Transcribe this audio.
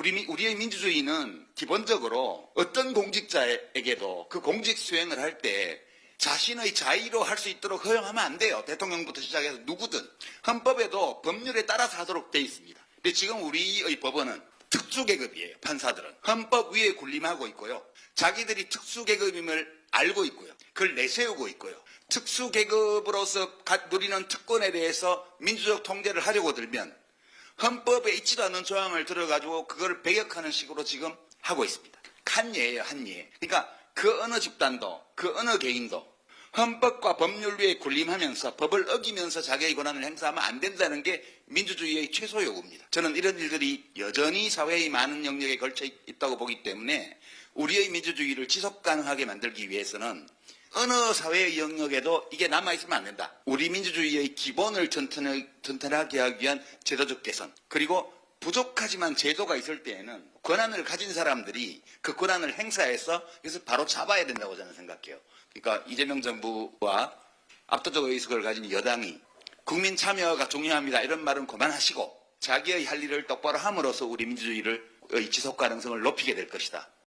우리, 미- 우리의 민주주의는 기본적으로 어떤 공직자에게도 그 공직 수행을 할 때 자신의 자의로 할 수 있도록 허용하면 안 돼요. 대통령부터 시작해서 누구든. 헌법에도 법률에 따라서 하도록 돼 있습니다. 근데 지금 우리의 법원은 특수계급이에요. 판사들은. 헌법 위에 군림하고 있고요. 자기들이 특수계급임을 알고 있고요. 그걸 내세우고 있고요. 특수계급으로서 가- 누리는 특권에 대해서 민주적 통제를 하려고 들면 헌법에 있지도 않은 조항을 들어가지고 그걸 배격하는 식으로 지금 하고 있습니다. 한 예예요, 한 예. 그러니까 그 어느 집단도, 그 어느 개인도 헌법과 법률 위에 군림하면서 법을 어기면서 자기의 권한을 행사하면 안 된다는 게 민주주의의 최소 요구입니다. 저는 이런 일들이 여전히 사회의 많은 영역에 걸쳐 있- 있다고 보기 때문에 우리의 민주주의를 지속 가능하게 만들기 위해서는 어느 사회의 영역에도 이게 남아있으면 안 된다. 우리 민주주의의 기본을 튼튼하- 튼튼하게 하기 위한 제도적 개선. 그리고 부족하지만 제도가 있을 때에는 권한을 가진 사람들이 그 권한을 행사해서 이것을 바로 잡아야 된다고 저는 생각해요. 그러니까 이재명 정부와 압도적 의석을 가진 여당이 국민 참여가 중요합니다. 이런 말은 그만하시고 자기의 할 일을 똑바로 함으로써 우리 민주주의를 의 지속 가능성을 높이게 될 것이다.